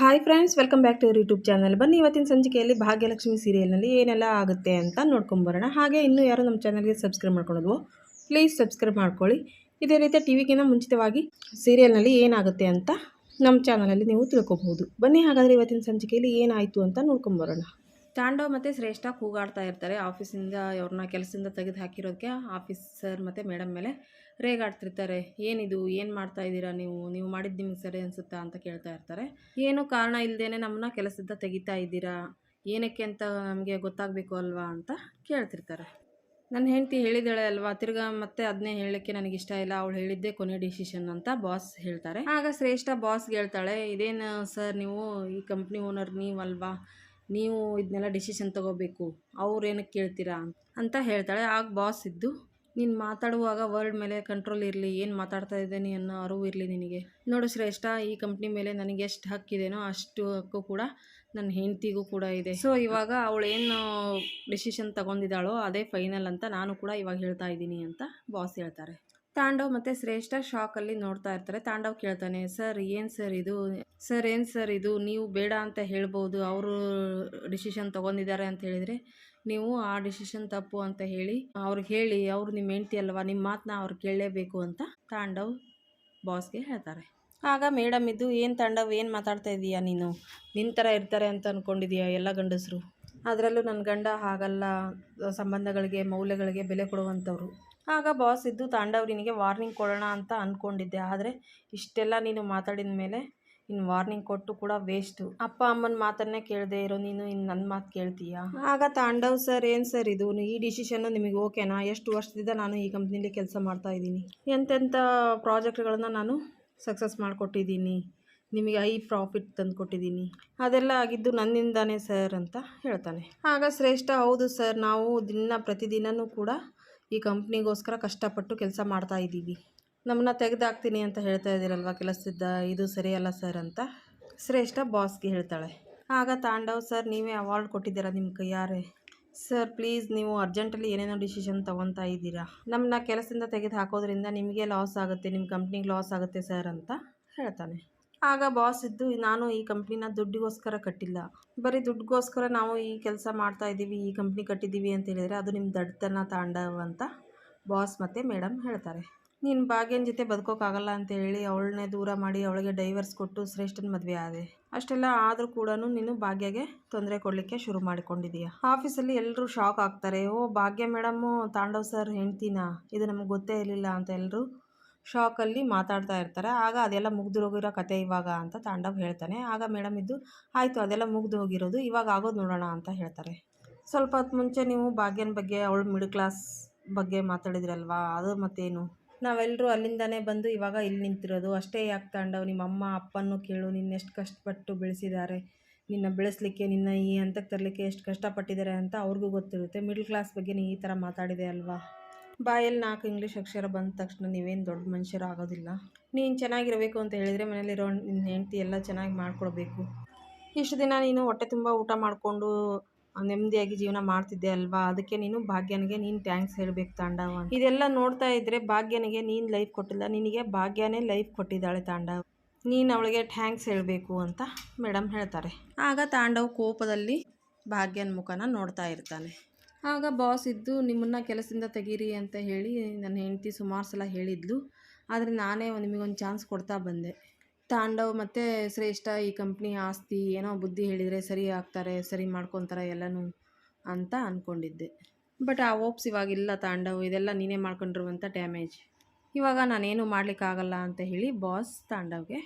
Hi friends welcome back to your YouTube channel ಬನ್ನಿ ಇವತ್ತಿನ ಸಂಚಿಕೆಯಲ್ಲಿ ಭಾಗ್ಯಲಕ್ಷ್ಮಿ ಸೀರಿಯಲ್ನಲ್ಲಿ ಏನೆಲ್ಲ ಆಗುತ್ತೆ ಅಂತ ನೋಡ್ಕೊಂಬರೋಣ ಹಾಗೆ ಇನ್ನೂ ಯಾರು ನಮ್ಮ ಚಾನಲ್ಗೆ ಸಬ್ಸ್ಕ್ರೈಬ್ ಮಾಡ್ಕೊಳೋದು ಪ್ಲೀಸ್ ಸಬ್ಸ್ಕ್ರೈಬ್ ಮಾಡ್ಕೊಳ್ಳಿ. ಇದೇ ರೀತಿ ಟಿ ವಿಗಿಂತ ಮುಂಚಿತವಾಗಿ ಸೀರಿಯಲ್ನಲ್ಲಿ ಏನಾಗುತ್ತೆ ಅಂತ ನಮ್ಮ ಚಾನಲಲ್ಲಿ ನೀವು ತಿಳ್ಕೊಬಹುದು. ಬನ್ನಿ ಹಾಗಾದರೆ ಇವತ್ತಿನ ಸಂಚಿಕೆಯಲ್ಲಿ ಏನಾಯಿತು ಅಂತ ನೋಡ್ಕೊಂಬರೋಣ ತಾಂಡವ್ ಮತ್ತು ಶ್ರೇಷ್ಠ ಕೂಗಾಡ್ತಾ ಇರ್ತಾರೆ. ಆಫೀಸಿಂದ ಅವ್ರನ್ನ ಕೆಲಸದಿಂದ ತೆಗೆದು ಹಾಕಿರೋದಕ್ಕೆ ಆಫೀಸರ್ ಮತ್ತು ಮೇಡಮ್ ಮೇಲೆ ರೇಗಾಡ್ತಿರ್ತಾರೆ. ಏನಿದು, ಏನು ಮಾಡ್ತಾ ಇದ್ದೀರಾ ನೀವು? ನೀವು ಮಾಡಿದ್ದು ನಿಮ್ಗೆ ಸರಿ ಅನಿಸುತ್ತಾ ಅಂತ ಕೇಳ್ತಾ ಇರ್ತಾರೆ. ಏನೂ ಕಾರಣ ಇಲ್ಲದೇ ನಮ್ಮನ್ನ ಕೆಲಸದಿಂದ ತೆಗಿತಾ ಇದ್ದೀರಾ? ಏನಕ್ಕೆ ಅಂತ ನಮಗೆ ಗೊತ್ತಾಗಬೇಕು ಅಲ್ವಾ ಅಂತ ಕೇಳ್ತಿರ್ತಾರೆ. ನನ್ನ ಹೆಂಡತಿ ಹೇಳಿದಳೆ ಅಲ್ವಾ, ತಿರ್ಗಾ ಮತ್ತೆ ಅದನ್ನೇ ಹೇಳಕ್ಕೆ ನನಗೆ ಇಷ್ಟ ಇಲ್ಲ. ಅವಳು ಹೇಳಿದ್ದೆ ಕೊನೆ ಡಿಸಿಷನ್ ಅಂತ ಬಾಸ್ ಹೇಳ್ತಾರೆ. ಆಗ ಶ್ರೇಷ್ಠ ಬಾಸ್ಗೆ ಹೇಳ್ತಾಳೆ, ಇದೇನು ಸರ್ ನೀವು ಈ ಕಂಪ್ನಿ ಓನರ್ ನೀವಲ್ವಾ? ನೀವು ಇದನ್ನೆಲ್ಲ ಡಿಸಿಷನ್ ತಗೋಬೇಕು, ಅವ್ರು ಏನಕ್ಕೆ ಕೇಳ್ತೀರಾ ಅಂತ ಹೇಳ್ತಾಳೆ. ಆಗ ಬಾಸ್ ಇದ್ದು, ನೀನು ಮಾತಾಡುವಾಗ ವರ್ಡ್ ಮೇಲೆ ಕಂಟ್ರೋಲ್ ಇರಲಿ, ಏನು ಮಾತಾಡ್ತಾ ಇದ್ದೀನಿ ಅನ್ನೋ ಅರಿವು ಇರಲಿ ನಿನಗೆ. ನೋಡು ಶ್ರೇಷ್ಠ, ಈ ಕಂಪ್ನಿ ಮೇಲೆ ನನಗೆ ಎಷ್ಟು ಹಕ್ಕಿದೆನೋ ಅಷ್ಟು ಹಕ್ಕು ಕೂಡ ನನ್ನ ಹೆಂಡತಿಗೂ ಕೂಡ ಇದೆ. ಸೊ ಇವಾಗ ಅವಳೇನು ಡಿಸಿಷನ್ ತಗೊಂಡಿದ್ದಾಳೋ ಅದೇ ಫೈನಲ್ ಅಂತ ನಾನು ಕೂಡ ಇವಾಗ ಹೇಳ್ತಾ ಇದ್ದೀನಿ ಅಂತ ಬಾಸ್ ಹೇಳ್ತಾರೆ. ತಾಂಡವ್ ಮತ್ತು ಶ್ರೇಷ್ಠ ಶಾಕಲ್ಲಿ ನೋಡ್ತಾ ಇರ್ತಾರೆ. ತಾಂಡವ್ ಕೇಳ್ತಾನೆ, ಸರ್, ಏನು ಸರ್ ಇದು? ಸರ್, ಏನು ಸರ್ ಇದು? ನೀವು ಬೇಡ ಅಂತ ಹೇಳ್ಬೋದು. ಅವರು ಡಿಸಿಷನ್ ತಗೊಂಡಿದ್ದಾರೆ ಅಂತ ಹೇಳಿದರೆ, ನೀವು ಆ ಡಿಸಿಷನ್ ತಪ್ಪು ಅಂತ ಹೇಳಿ ಅವ್ರಿಗೆ ಹೇಳಿ, ಅವ್ರು ನಿಮ್ಮ ಹೆಂಡತಿ ಅಲ್ವಾ? ನಿಮ್ಮ ಮಾತನ್ನ ಅವ್ರು ಕೇಳಲೇಬೇಕು ಅಂತ ತಾಂಡವ್ ಬಾಸ್ಗೆ ಹೇಳ್ತಾರೆ. ಆಗ ಮೇಡಮ್, ಇದು ಏನು ತಾಂಡವ್, ಏನು ಮಾತಾಡ್ತಾ ಇದೀಯಾ ನೀನು? ನಿನ್ನ ಥರ ಇರ್ತಾರೆ ಅಂತ ಅಂದ್ಕೊಂಡಿದೀಯ ಎಲ್ಲ ಗಂಡಸರು? ಅದರಲ್ಲೂ ನನ್ನ ಗಂಡ ಹಾಗಲ್ಲ. ಸಂಬಂಧಗಳಿಗೆ, ಮೌಲ್ಯಗಳಿಗೆ ಬೆಲೆ ಕೊಡುವಂಥವ್ರು. ಆಗ ಬಾಸ್ ಇದ್ದು ತಾಂಡವ್ ನಿನಗೆ ವಾರ್ನಿಂಗ್ ಕೊಡೋಣ ಅಂತ ಅಂದ್ಕೊಂಡಿದ್ದೆ ಆದರೆ ಇಷ್ಟೆಲ್ಲ ನೀನು ಮಾತಾಡಿದ ಮೇಲೆ ಇನ್ನು ವಾರ್ನಿಂಗ್ ಕೊಟ್ಟು ಕೂಡ ವೇಸ್ಟು. ಅಪ್ಪ ಅಮ್ಮನ ಮಾತನ್ನೇ ಕೇಳದೆ ಇರೋ ನೀನು ಇನ್ನು ನನ್ನ ಮಾತು ಕೇಳ್ತೀಯಾ? ಆಗ ತಾಂಡವ್ ಸರ್, ಏನು ಸರ್ ಇದು? ಈ ಡಿಸಿಷನ್ನು ನಿಮಗೆ ಓಕೆನಾ? ಎಷ್ಟು ವರ್ಷದಿಂದ ನಾನು ಈ ಕಂಪ್ನಿಲಿ ಕೆಲಸ ಮಾಡ್ತಾ ಇದ್ದೀನಿ. ಎಂತೆಂಥ ಪ್ರಾಜೆಕ್ಟ್ಗಳನ್ನ ನಾನು ಸಕ್ಸಸ್ ಮಾಡಿಕೊಟ್ಟಿದ್ದೀನಿ. ನಿಮಗೆ ಐ ಪ್ರಾಫಿಟ್ ತಂದು ಕೊಟ್ಟಿದ್ದೀನಿ ಅದೆಲ್ಲ ಆಗಿದ್ದು ನನ್ನಿಂದಾನೇ ಸರ್ ಅಂತ ಹೇಳ್ತಾನೆ. ಆಗ ಶ್ರೇಷ್ಠ, ಹೌದು ಸರ್, ನಾವು ದಿನ ಪ್ರತಿದಿನವೂ ಕೂಡ ಈ ಕಂಪ್ನಿಗೋಸ್ಕರ ಕಷ್ಟಪಟ್ಟು ಕೆಲಸ ಮಾಡ್ತಾ ಇದ್ದೀವಿ. ನಮ್ಮನ್ನ ತೆಗೆದಾಕ್ತೀನಿ ಅಂತ ಹೇಳ್ತಾ ಇದ್ದೀರಲ್ವ ಕೆಲಸದ ಇದು ಸರಿಯಲ್ಲ ಸರ್ ಅಂತ. ಶ್ರೇಷ್ಠ ಬಾಸ್ಗೆ ಹೇಳ್ತಾಳೆ. ಆಗ ತಾಂಡವ್, ಸರ್, ನೀವೇ ಅವಾರ್ಡ್ ಕೊಟ್ಟಿದ್ದೀರಾ ನಿಮ್ಮ ಕೈಯಾರೆ ಸರ್, ಪ್ಲೀಸ್, ನೀವು ಅರ್ಜೆಂಟಲ್ಲಿ ಏನೇನೋ ಡಿಸಿಷನ್ ತೊಗೊತಾ ಇದ್ದೀರಾ. ನಮ್ಮನ್ನ ಕೆಲಸದಿಂದ ತೆಗೆದು ಹಾಕೋದ್ರಿಂದ ನಿಮಗೆ ಲಾಸ್ ಆಗುತ್ತೆ, ನಿಮ್ಮ ಕಂಪ್ನಿಗೆ ಲಾಸ್ ಆಗುತ್ತೆ, ಸರ್, ಅಂತ ಹೇಳ್ತಾನೆ. ಆಗ ಬಾಸ್ ಇದ್ದು, ನಾನು ಈ ಕಂಪ್ನಿನ ದುಡ್ಡಿಗೋಸ್ಕರ ಕಟ್ಟಿಲ್ಲ. ಬರೀ ದುಡ್ಡಿಗೋಸ್ಕರ ನಾವು ಈ ಕೆಲಸ ಮಾಡ್ತಾ ಇದ್ದೀವಿ, ಈ ಕಂಪ್ನಿ ಕಟ್ಟಿದ್ದೀವಿ ಅಂತ ಹೇಳಿದರೆ ಅದು ನಿಮ್ಮ ದಡ್ತನ ತಾಂಡವ್ ಅಂತ ಬಾಸ್ ಮತ್ತು ಮೇಡಮ್ ಹೇಳ್ತಾರೆ. ನೀನು ಭಾಗ್ಯನ ಜೊತೆ ಬದುಕೋಕ್ಕಾಗಲ್ಲ ಅಂತ ಹೇಳಿ ಅವಳನ್ನೇ ದೂರ ಮಾಡಿ ಅವಳಿಗೆ ಡೈವರ್ಸ್ ಕೊಟ್ಟು ಶ್ರೇಷ್ಠನ ಮದುವೆ ಆದೆ. ಅಷ್ಟೆಲ್ಲ ಆದರೂ ಕೂಡ ನೀನು ಭಾಗ್ಯಗೆ ತೊಂದರೆ ಕೊಡಲಿಕ್ಕೆ ಶುರು ಮಾಡಿಕೊಂಡಿದೀಯ ಆಫೀಸಲ್ಲಿ ಎಲ್ಲರೂ ಶಾಕ್ ಆಗ್ತಾರೆ. ಓ, ಭಾಗ್ಯ ಮೇಡಮ್ಮು ತಾಂಡವ್ ಸರ್ ಹೆಂಡ್ತಿನ? ಇದು ನಮಗೆ ಗೊತ್ತೇ ಇರಲಿಲ್ಲ ಅಂತ ಎಲ್ಲರೂ ಶಾಕಲ್ಲಿ ಮಾತಾಡ್ತಾ ಇರ್ತಾರೆ. ಆಗ ಅದೆಲ್ಲ ಮುಗ್ದು ಹೋಗಿರೋ ಕತೆ ಇವಾಗ ಅಂತ ತಾಂಡವ್ ಹೇಳ್ತಾನೆ. ಆಗ ಮೇಡಮ್ ಇದ್ದು, ಆಯಿತು, ಅದೆಲ್ಲ ಮುಗ್ದು ಹೋಗಿರೋದು ಇವಾಗ ಆಗೋದು ನೋಡೋಣ ಅಂತ ಹೇಳ್ತಾರೆ. ಸ್ವಲ್ಪ ಹೊತ್ತು ಮುಂಚೆ ನೀವು ಭಾಗ್ಯನ ಬಗ್ಗೆ, ಅವಳು ಮಿಡ್ ಕ್ಲಾಸ್ ಬಗ್ಗೆ ಮಾತಾಡಿದ್ರಲ್ವಾ? ಅದು ಮತ್ತೇನು? ನಾವೆಲ್ಲರೂ ಅಲ್ಲಿಂದನೇ ಬಂದು ಇವಾಗ ಇಲ್ಲಿ ನಿಂತಿರೋದು. ಅಷ್ಟೇ ಯಾಕೆ ತಾಂಡವ್, ನಿಮ್ಮ ಅಮ್ಮ ಅಪ್ಪನೂ ಕೇಳು ನಿನ್ನೆಷ್ಟು ಕಷ್ಟಪಟ್ಟು ಬೆಳೆಸಿದ್ದಾರೆ ನಿನ್ನ ಬೆಳೆಸಲಿಕ್ಕೆ, ನಿನ್ನ ಈ ಹಂತಕ್ಕೆ ತರಲಿಕ್ಕೆ ಎಷ್ಟು ಕಷ್ಟಪಟ್ಟಿದ್ದಾರೆ ಅಂತ ಅವ್ರಿಗೂ ಗೊತ್ತಿರುತ್ತೆ. ಮಿಡ್ಲ್ ಕ್ಲಾಸ್ ಬಗ್ಗೆ ನೀ ಈ ಥರ ಮಾತಾಡಿದೆ ಅಲ್ವಾ? ಬಾಯಲ್ಲಿ ನಾಲ್ಕು ಇಂಗ್ಲೀಷ್ ಅಕ್ಷರ ಬಂದ ತಕ್ಷಣ ನೀವೇನು ದೊಡ್ಡ ಮನುಷ್ಯರು ಆಗೋದಿಲ್ಲ ನೀನು ಚೆನ್ನಾಗಿರಬೇಕು ಅಂತ ಹೇಳಿದರೆ ಮನೇಲಿರೋ ನಿನ್ನ ಹೆಂಡತಿ ಎಲ್ಲ ಚೆನ್ನಾಗಿ ಮಾಡಿಕೊಡ್ಬೇಕು. ಇಷ್ಟು ದಿನ ನೀನು ಹೊಟ್ಟೆ ತುಂಬ ಊಟ ಮಾಡಿಕೊಂಡು ನೆಮ್ಮದಿಯಾಗಿ ಜೀವನ ಮಾಡ್ತಿದ್ದೆ ಅಲ್ವಾ? ಅದಕ್ಕೆ ನೀನು ಭಾಗ್ಯನಿಗೆ ನೀನು ಥ್ಯಾಂಕ್ಸ್ ಹೇಳಬೇಕು ತಾಂಡವ ಇದೆಲ್ಲ ನೋಡ್ತಾ ಇದ್ದರೆ ಭಾಗ್ಯನಿಗೆ ನೀನು ಲೈಫ್ ಕೊಟ್ಟಿಲ್ಲ, ನಿನಗೆ ಭಾಗ್ಯನೇ ಲೈಫ್ ಕೊಟ್ಟಿದ್ದಾಳೆ ತಾಂಡವ. ನೀನು ಅವಳಿಗೆ ಥ್ಯಾಂಕ್ಸ್ ಹೇಳಬೇಕು ಅಂತ ಮೇಡಮ್ ಹೇಳ್ತಾರೆ. ಆಗ ತಾಂಡವ್ ಕೋಪದಲ್ಲಿ ಭಾಗ್ಯನ ಮುಖನ ನೋಡ್ತಾ ಇರ್ತಾನೆ. ಆಗ ಬಾಸ್ ಇದ್ದು, ನಿಮ್ಮನ್ನು ಕೆಲಸದಿಂದ ತೆಗೀರಿ ಅಂತ ಹೇಳಿ ನನ್ನ ಹೆಂಡತಿ ಸುಮಾರು ಸಲ ಹೇಳಿದ್ಲು. ಆದರೆ ನಾನೇ ನಿಮಗೊಂದು ಚಾನ್ಸ್ ಕೊಡ್ತಾ ಬಂದೆ. ತಾಂಡವ್ ಮತ್ತು ಶ್ರೇಷ್ಠ ಈ ಕಂಪ್ನಿ ಆಸ್ತಿ ಏನೋ ಬುದ್ಧಿ ಹೇಳಿದರೆ ಸರಿ ಆಗ್ತಾರೆ, ಸರಿ ಮಾಡ್ಕೊತಾರೆ ಎಲ್ಲನೂ ಅಂತ ಅಂದ್ಕೊಂಡಿದ್ದೆ ಬಟ್ ಆ ಓಪ್ಸ್ ಇವಾಗಿಲ್ಲ ತಾಂಡವ್, ಇದೆಲ್ಲ ನೀನೇ ಮಾಡ್ಕೊಂಡಿರುವಂಥ ಡ್ಯಾಮೇಜ್. ಇವಾಗ ನಾನೇನು ಮಾಡಲಿಕ್ಕಾಗಲ್ಲ ಅಂತ ಹೇಳಿ ಬಾಸ್ ತಾಂಡವ್ಗೆ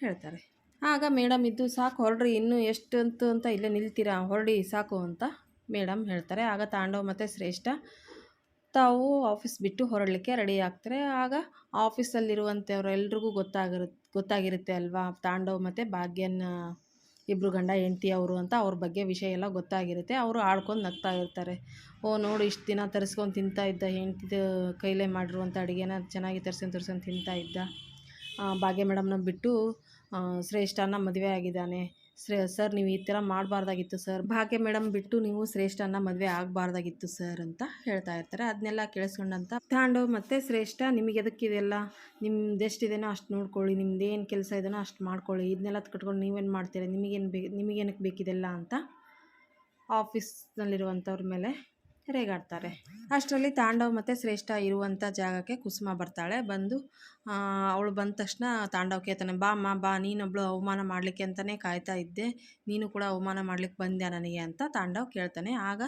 ಹೇಳ್ತಾರೆ. ಆಗ ಮೇಡಮ್ ಇದ್ದು, ಸಾಕು, ಹೊರಡ್ರಿ, ಇನ್ನೂ ಎಷ್ಟಂತು ಅಂತ ಇಲ್ಲೇ ನಿಲ್ತೀರಾ? ಹೊರಡಿ, ಸಾಕು ಅಂತ ಮೇಡಮ್ ಹೇಳ್ತಾರೆ. ಆಗ ತಾಂಡವ್ ಮತ್ತು ಶ್ರೇಷ್ಠ ತಾವು ಆಫೀಸ್ ಬಿಟ್ಟು ಹೊರಡಲಿಕ್ಕೆ ರೆಡಿ ಆಗ್ತಾರೆ. ಆಗ ಆಫೀಸಲ್ಲಿರುವಂಥವ್ರು ಎಲ್ರಿಗೂ ಗೊತ್ತಾಗಿರು, ಗೊತ್ತಾಗಿರುತ್ತೆ ಅಲ್ವಾ? ತಾಂಡವ್ ಮತ್ತು ಭಾಗ್ಯನ ಇಬ್ಬರು ಗಂಡ ಹೆಂಡತಿ ಅವರು ಅಂತ ಅವ್ರ ಬಗ್ಗೆ ವಿಷಯ ಎಲ್ಲ ಗೊತ್ತಾಗಿರುತ್ತೆ. ಅವರು ಆಡ್ಕೊಂಡು ನಗ್ತಾ ಇರ್ತಾರೆ. ಓ ನೋಡು ಇಷ್ಟು ದಿನ ತರಿಸ್ಕೊಂಡು ತಿಂತಾ ಇದ್ದ, ಹೆಂಡ್ತಿದ ಕೈಲೇ ಮಾಡಿರುವಂಥ ಅಡುಗೆನ ಚೆನ್ನಾಗಿ ತರ್ಸ್ಕೊಂಡು ತರ್ಸ್ಕೊಂಡು ತಿಂತಾ ಇದ್ದ. ಭಾಗ್ಯ ಮೇಡಮ್ನ ಬಿಟ್ಟು ಶ್ರೇಷ್ಠನ ಮದುವೆ ಆಗಿದ್ದಾನೆ. ಸರ್ ನೀವು ಈ ಥರ ಮಾಡಬಾರ್ದಾಗಿತ್ತು, ಸರ್. ಭಾಗ್ಯ ಮೇಡಮ್ ಬಿಟ್ಟು ನೀವು ಶ್ರೇಷ್ಠನ ಮದುವೆ ಆಗಬಾರ್ದಾಗಿತ್ತು, ಸರ್ ಅಂತ ಹೇಳ್ತಾ ಇರ್ತಾರೆ. ಅದನ್ನೆಲ್ಲ ಕೇಳಿಸ್ಕೊಂಡಂತ ತಾಂಡವ್ ಮತ್ತು ಶ್ರೇಷ್ಠ, ನಿಮಗೆ ಎದಕ್ಕಿದೆಲ್ಲ ನಿಮ್ದು ಎಷ್ಟಿದೆನೋ ಅಷ್ಟು ನೋಡ್ಕೊಳ್ಳಿ, ನಿಮ್ದು ಏನು ಕೆಲಸ ಇದೆಯೋ ಅಷ್ಟು ಮಾಡ್ಕೊಳ್ಳಿ. ಇದನ್ನೆಲ್ಲ ಕಟ್ಕೊಂಡು ನೀವೇನು ಮಾಡ್ತೀರಾ? ನಿಮಗೇನು ಬೇ ನಿಮಗೇನಕ್ಕೆ ಬೇಕಿದೆಲ್ಲ ಅಂತ ಆಫೀಸ್ನಲ್ಲಿರುವಂಥವ್ರ ಮೇಲೆ ರೇಗಾಡ್ತಾರೆ. ಅಷ್ಟರಲ್ಲಿ ತಾಂಡವ್ ಮತ್ತು ಶ್ರೇಷ್ಠ ಇರುವಂಥ ಜಾಗಕ್ಕೆ ಕುಸುಮ ಬರ್ತಾಳೆ. ಬಂದು ಅವಳು ಬಂದ ತಕ್ಷಣ ತಾಂಡವ್ ಕೇಳ್ತಾನೆ, ಬಾ ಅಮ್ಮ, ಬಾ, ನೀನೊಬ್ಳು ಅವಮಾನ ಮಾಡಲಿಕ್ಕೆ ಅಂತಲೇ ಕಾಯ್ತಾ ಇದ್ದೆ. ನೀನು ಕೂಡ ಅವಮಾನ ಮಾಡ್ಲಿಕ್ಕೆ ಬಂದ್ಯಾ ನನಗೆ? ಅಂತ ತಾಂಡವ್ ಕೇಳ್ತಾನೆ. ಆಗ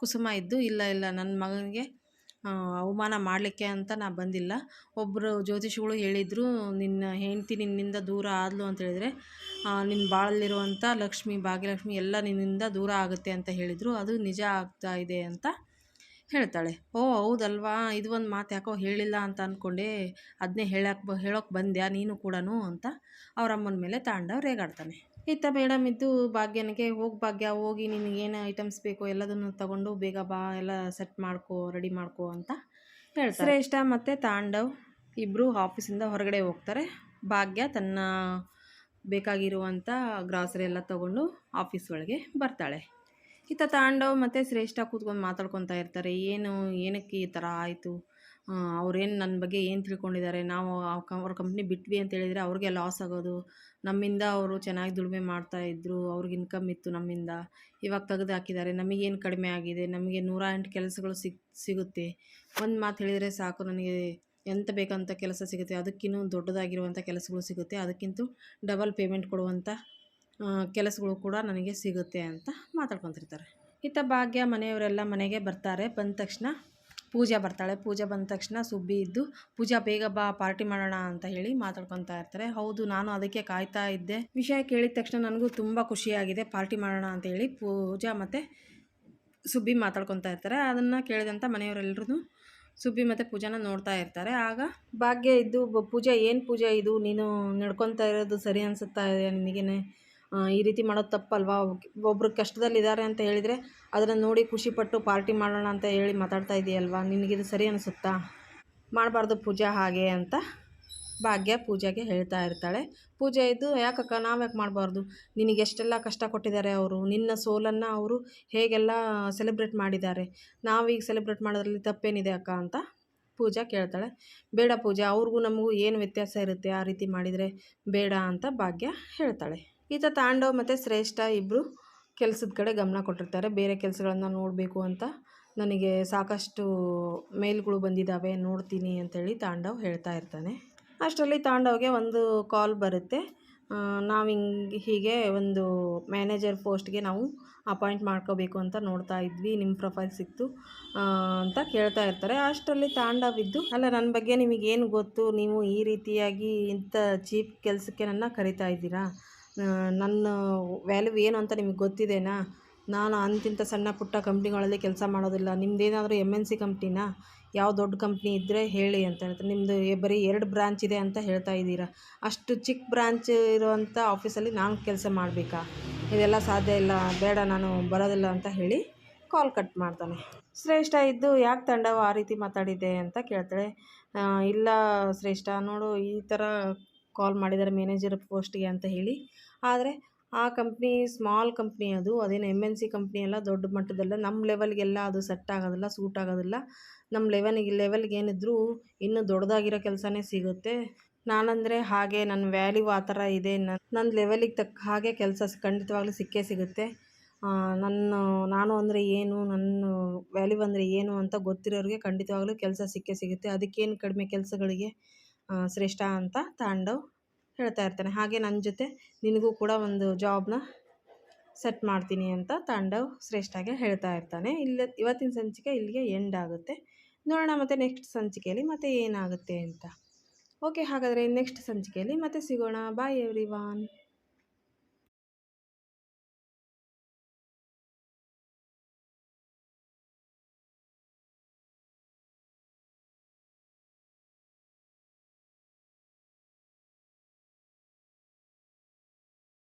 ಕುಸುಮ ಇದ್ದು, ಇಲ್ಲ ಇಲ್ಲ ನನ್ನ ಮಗನಿಗೆ ಅವಮಾನ ಮಾಡಲಿಕ್ಕೆ ಅಂತ ನಾ ಬಂದಿಲ್ಲ. ಒಬ್ಬರು ಜ್ಯೋತಿಷಿಗಳು ಹೇಳಿದರು, ನಿನ್ನ ಹೆಂಡತಿ ನಿನ್ನಿಂದ ದೂರ ಆದಲು ಅಂತ ಹೇಳಿದರೆ ನಿನ್ನ ಬಾಳಲ್ಲಿರುವಂಥ ಲಕ್ಷ್ಮಿ, ಭಾಗ್ಯಲಕ್ಷ್ಮಿ ಎಲ್ಲ ನಿನ್ನಿಂದ ದೂರ ಆಗುತ್ತೆ ಅಂತ ಹೇಳಿದರು. ಅದು ನಿಜ ಆಗ್ತಾ ಇದೆ ಅಂತ ಹೇಳ್ತಾಳೆ. ಓ, ಹೌದಲ್ವಾ? ಇದು ಒಂದು ಮಾತು ಯಾಕೋ ಹೇಳಿಲ್ಲ ಅಂತ ಅಂದ್ಕೊಂಡೆ ಅದನ್ನೇ ಹೇಳಕ್ಕೆ ಬ, ಹೇಳೋಕೆ ಬಂದ್ಯಾ ನೀನು ಕೂಡ ಅಂತ ಅವರಮ್ಮನ ಮೇಲೆ ತಾಂಡವ ರೇಗಾಡ್ತಾನೆ. ಇತ್ತ ಮೇಡಮ್ ಇದ್ದು ಭಾಗ್ಯನಿಗೆ ಹೋಗಿ ಭಾಗ್ಯ, ಹೋಗಿ ನಿನಗೇನು ಐಟಮ್ಸ್ ಬೇಕೋ ಎಲ್ಲದನ್ನು ತಗೊಂಡು ಬೇಗ ಬಾ, ಎಲ್ಲ ಸೆಟ್ ಮಾಡ್ಕೋ ರೆಡಿ ಮಾಡ್ಕೋ ಅಂತ ಹೇಳ್ತಾರೆ. ಶ್ರೇಷ್ಠ ಮತ್ತು ತಾಂಡವ್ ಇಬ್ಬರು ಆಫೀಸಿಂದ ಹೊರಗಡೆ ಹೋಗ್ತಾರೆ. ಭಾಗ್ಯ ತನ್ನ ಬೇಕಾಗಿರುವಂಥ ಗ್ರಾಸರಿ ಎಲ್ಲ ತಗೊಂಡು ಆಫೀಸ್ ಒಳಗೆ ಬರ್ತಾಳೆ. ಇತ್ತ ತಾಂಡವ್ ಮತ್ತು ಶ್ರೇಷ್ಠ ಕೂತ್ಕೊಂಡು ಮಾತಾಡ್ಕೊತಾ ಇರ್ತಾರೆ. ಏನು, ಏನಕ್ಕೆ ಈ ಥರ ಆಯಿತು? ಅವ್ರೇನು ನನ್ನ ಬಗ್ಗೆ ಏನು ತಿಳ್ಕೊಂಡಿದ್ದಾರೆ? ನಾವು ಅವ್ರ ಕಂಪ್ನಿ ಬಿಟ್ವಿ ಅಂತ ಹೇಳಿದರೆ ಅವ್ರಿಗೆ ಲಾಸ್ ಆಗೋದು. ನಮ್ಮಿಂದ ಅವರು ಚೆನ್ನಾಗಿ ದುಡಿಮೆ ಮಾಡ್ತಾಯಿದ್ರು ಅವ್ರಿಗೆ ಇನ್ಕಮ್ ಇತ್ತು ನಮ್ಮಿಂದ. ಇವಾಗ ತೆಗೆದು ಹಾಕಿದ್ದಾರೆ. ನಮಗೇನು ಕಡಿಮೆ ಆಗಿದೆ? ನಮಗೆ ನೂರ ಎಂಟು ಕೆಲಸಗಳು ಸಿಗ್, ಸಿಗುತ್ತೆ. ಒಂದು ಮಾತು ಹೇಳಿದರೆ ಸಾಕು, ನನಗೆ ಎಂತ ಬೇಕಂತ ಕೆಲಸ ಸಿಗುತ್ತೆ. ಅದಕ್ಕಿನ್ನೂ ದೊಡ್ಡದಾಗಿರುವಂಥ ಕೆಲಸಗಳು ಸಿಗುತ್ತೆ. ಅದಕ್ಕಿಂತ ಡಬಲ್ ಪೇಮೆಂಟ್ ಕೊಡುವಂಥ ಕೆಲಸಗಳು ಕೂಡ ನನಗೆ ಸಿಗುತ್ತೆ ಅಂತ ಮಾತಾಡ್ಕೊತಿರ್ತಾರೆ. ಇತ್ತ ಭಾಗ್ಯ ಮನೆಯವರೆಲ್ಲ ಮನೆಗೆ ಬರ್ತಾರೆ. ಬಂದ ತಕ್ಷಣ ಪೂಜಾ ಬರ್ತಾಳೆ. ಪೂಜಾ ಬಂದ ತಕ್ಷಣ ಸುಬ್ಬಿ ಇದ್ದು, ಪೂಜಾ, ಬೇಗ ಬಾ ಪಾರ್ಟಿ ಮಾಡೋಣ ಅಂತ ಹೇಳಿ ಮಾತಾಡ್ಕೊತಾ ಇರ್ತಾರೆ. ಹೌದು, ನಾನು ಅದಕ್ಕೆ ಕಾಯ್ತಾ ಇದ್ದೆ. ವಿಷಯ ಕೇಳಿದ ತಕ್ಷಣ ನನಗೂ ತುಂಬ ಖುಷಿಯಾಗಿದೆ. ಪಾರ್ಟಿ ಮಾಡೋಣ ಅಂತ ಹೇಳಿ ಪೂಜಾ ಮತ್ತು ಸುಬ್ಬಿ ಮಾತಾಡ್ಕೊತಾ ಇರ್ತಾರೆ. ಅದನ್ನು ಕೇಳಿದಂಥ ಮನೆಯವರೆಲ್ಲರೂ ಸುಬ್ಬಿ ಮತ್ತು ಪೂಜಾನ ನೋಡ್ತಾ ಇರ್ತಾರೆ. ಆಗ, ಭಾಗ್ಯ ಇದ್ದು ಪೂಜಾ, ಏನು ಪೂಜೆ ಇದು? ನೀನು ನಡ್ಕೊತಾ ಇರೋದು ಸರಿ ಅನಿಸುತ್ತಾ ಇದೆ ನಿನಗೇನೆ? ಈ ರೀತಿ ಮಾಡೋದು ತಪ್ಪಲ್ವಾ? ಒಬ್ಬರು ಕಷ್ಟದಲ್ಲಿದ್ದಾರೆ ಅಂತ ಹೇಳಿದರೆ ಅದನ್ನು ನೋಡಿ ಖುಷಿಪಟ್ಟು ಪಾರ್ಟಿ ಮಾಡೋಣ ಅಂತ ಹೇಳಿ ಮಾತಾಡ್ತಾ ಇದೆಯಲ್ವಾ? ನಿನಗಿದು ಸರಿ ಅನಿಸುತ್ತಾ? ಮಾಡಬಾರ್ದು ಪೂಜಾ ಹಾಗೆ ಅಂತ ಭಾಗ್ಯ ಪೂಜೆಗೆ ಹೇಳ್ತಾ ಇರ್ತಾಳೆ. ಪೂಜೆ ಇದ್ದು ಯಾಕಕ್ಕ ನಾವು ಯಾಕೆ ಮಾಡಬಾರ್ದು? ನಿನಗೆ ಎಷ್ಟೆಲ್ಲ ಕಷ್ಟ ಕೊಟ್ಟಿದ್ದಾರೆ ಅವರು? ನಿನ್ನ ಸೋಲನ್ನು ಅವರು ಹೇಗೆಲ್ಲ ಸೆಲೆಬ್ರೇಟ್ ಮಾಡಿದ್ದಾರೆ? ನಾವೀಗ ಸೆಲೆಬ್ರೇಟ್ ಮಾಡೋದ್ರಲ್ಲಿ ತಪ್ಪೇನಿದೆ ಅಕ್ಕ ಅಂತ ಪೂಜಾ ಕೇಳ್ತಾಳೆ. ಬೇಡ ಪೂಜಾ, ಅವ್ರಿಗೂ ನಮಗೂ ಏನು ವ್ಯತ್ಯಾಸ ಇರುತ್ತೆ ಆ ರೀತಿ ಮಾಡಿದರೆ ಬೇಡ ಅಂತ ಭಾಗ್ಯ ಹೇಳ್ತಾಳೆ. ಈತ ತಾಂಡವ್ ಮತ್ತು ಶ್ರೇಷ್ಠ ಇಬ್ಬರು ಕೆಲಸದ ಕಡೆ ಗಮನ ಕೊಟ್ಟಿರ್ತಾರೆ. ಬೇರೆ ಕೆಲಸಗಳನ್ನು ನೋಡಬೇಕು ಅಂತ ನನಗೆ ಸಾಕಷ್ಟು ಮೇಲ್ಗಳು ಬಂದಿದ್ದಾವೆ ನೋಡ್ತೀನಿ ಅಂತೇಳಿ ತಾಂಡವ್ ಹೇಳ್ತಾ ಇರ್ತಾನೆ. ಅಷ್ಟರಲ್ಲಿ ತಾಂಡವ್ಗೆ ಒಂದು ಕಾಲ್ ಬರುತ್ತೆ. ನಾವು ಹಿಂಗೆ, ಹೀಗೆ ಒಂದು ಮ್ಯಾನೇಜರ್ ಪೋಸ್ಟ್ಗೆ ನಾವು ಅಪಾಯಿಂಟ್ ಮಾಡ್ಕೋಬೇಕು ಅಂತ ನೋಡ್ತಾ ಇದ್ವಿ ನಿಮ್ಮ ಪ್ರೊಫೈಲ್ ಸಿಕ್ತು ಅಂತ ಕೇಳ್ತಾ ಇರ್ತಾರೆ. ಅಷ್ಟರಲ್ಲಿ ತಾಂಡವಿದ್ದು ಅಲ್ಲ ನನ್ನ ಬಗ್ಗೆ ನಿಮಗೇನು ಗೊತ್ತು? ನೀವು ಈ ರೀತಿಯಾಗಿ ಇಂಥ ಚೀಪ್ ಕೆಲಸಕ್ಕೆ ನನ್ನ ಕರಿತಾ ಇದ್ದೀರಾ? ನನ್ನ ವ್ಯಾಲ್ಯೂ ಏನು ಅಂತ ನಿಮಗೆ ಗೊತ್ತಿದೆನಾ? ನಾನು ಅಂತಿಂಥ ಸಣ್ಣ ಪುಟ್ಟ ಕಂಪ್ನಿಗಳಲ್ಲಿ ಕೆಲಸ ಮಾಡೋದಿಲ್ಲ. ನಿಮ್ಮದೇನಾದರೂ ಎಂ ಎನ್ ಸಿ ಕಂಪ್ನಿನಾ ಯಾವ ದೊಡ್ಡ ಕಂಪ್ನಿ ಇದ್ದರೆ ಹೇಳಿ ಅಂತ ಹೇಳ್ತಾರೆ. ನಿಮ್ಮದು ಬರೀ ಎರಡು ಬ್ರಾಂಚ್ ಇದೆ ಅಂತ ಹೇಳ್ತಾ ಇದ್ದೀರಾ. ಅಷ್ಟು ಚಿಕ್ಕ ಬ್ರಾಂಚ್ ಇರುವಂಥ ಆಫೀಸಲ್ಲಿ ನಾನು ಕೆಲಸ ಮಾಡಬೇಕಾ? ಇದೆಲ್ಲ ಸಾಧ್ಯ ಇಲ್ಲ, ಬೇಡ, ನಾನು ಬರೋದಿಲ್ಲ ಅಂತ ಹೇಳಿ ಕಾಲ್ ಕಟ್ ಮಾಡ್ತಾನೆ. ಶ್ರೇಷ್ಠ ಇದ್ದು ಯಾಕೆ ತಂಡವು ಆ ರೀತಿ ಮಾತಾಡಿದೆ ಅಂತ ಕೇಳ್ತಾಳೆ. ಇಲ್ಲ ಶ್ರೇಷ್ಠ, ನೋಡು ಈ ಥರ ಕಾಲ್ ಮಾಡಿದ್ದಾರೆ ಮ್ಯಾನೇಜರ್ ಪೋಸ್ಟ್ಗೆ ಅಂತ ಹೇಳಿ ಆದರೆ ಆ ಕಂಪ್ನಿ ಸ್ಮಾಲ್ ಕಂಪ್ನಿ ಅದು, ಅದೇನು ಎಂ ಎನ್ ಸಿ ಕಂಪ್ನಿ ಅಲ್ಲ, ದೊಡ್ಡ ಮಟ್ಟದಲ್ಲ ನಮ್ಮ ಲೆವೆಲ್ಗೆಲ್ಲ ಅದು ಸೆಟ್ ಆಗೋದಿಲ್ಲ ಸೂಟ್ ಆಗೋದಿಲ್ಲ. ನಮ್ಮ ಲೆವೆನಿಗೆ ಲೆವೆಲ್ಗೆ ಏನಿದ್ರೂ ಇನ್ನೂ ದೊಡ್ಡದಾಗಿರೋ ಕೆಲಸನೇ ಸಿಗುತ್ತೆ. ನಾನಂದರೆ ಹಾಗೆ ನನ್ನ ವ್ಯಾಲ್ಯೂ ಆ ಥರ ಇದೆ ನನ್ನ ನನ್ನ ಲೆವೆಲಿಗೆ ತಕ್ಕ ಹಾಗೆ ಕೆಲಸ ಖಂಡಿತವಾಗ್ಲೂ ಸಿಕ್ಕೇ ಸಿಗುತ್ತೆ. ನನ್ನ, ನಾನು ಅಂದರೆ ಏನು, ನನ್ನ ವ್ಯಾಲ್ಯೂ ಅಂದರೆ ಏನು ಅಂತ ಗೊತ್ತಿರೋರಿಗೆ ಖಂಡಿತವಾಗ್ಲೂ ಕೆಲಸ ಸಿಕ್ಕೇ ಸಿಗುತ್ತೆ. ಅದಕ್ಕೇನು ಕಡಿಮೆ ಕೆಲಸಗಳಿಗೆ ಶ್ರೇಷ್ಠ ಅಂತ ತಾಂಡವ್. ಹೇಳ್ತಾ ಇರ್ತಾನೆ. ಹಾಗೆ ನನ್ನ ಜೊತೆ ನಿನಗೂ ಕೂಡ ಒಂದು ಜಾಬ್ನ ಸೆಟ್ ಮಾಡ್ತೀನಿ ಅಂತ ತಾಂಡವ್ ಶ್ರೇಷ್ಠಾಗೆ ಹೇಳ್ತಾ ಇರ್ತಾನೆ. ಇಲ್ಲ ಇವತ್ತಿನ ಸಂಚಿಕೆ ಇಲ್ಲಿಗೆ ಎಂಡ್ ಆಗುತ್ತೆ. ನೋಡೋಣ ಮತ್ತು ನೆಕ್ಸ್ಟ್ ಸಂಚಿಕೆಯಲ್ಲಿ ಮತ್ತೆ ಏನಾಗುತ್ತೆ ಅಂತ. ಓಕೆ ಹಾಗಾದರೆ ನೆಕ್ಸ್ಟ್ ಸಂಚಿಕೆಯಲ್ಲಿ ಮತ್ತೆ ಸಿಗೋಣ. ಬಾಯ್ ಎವ್ರಿ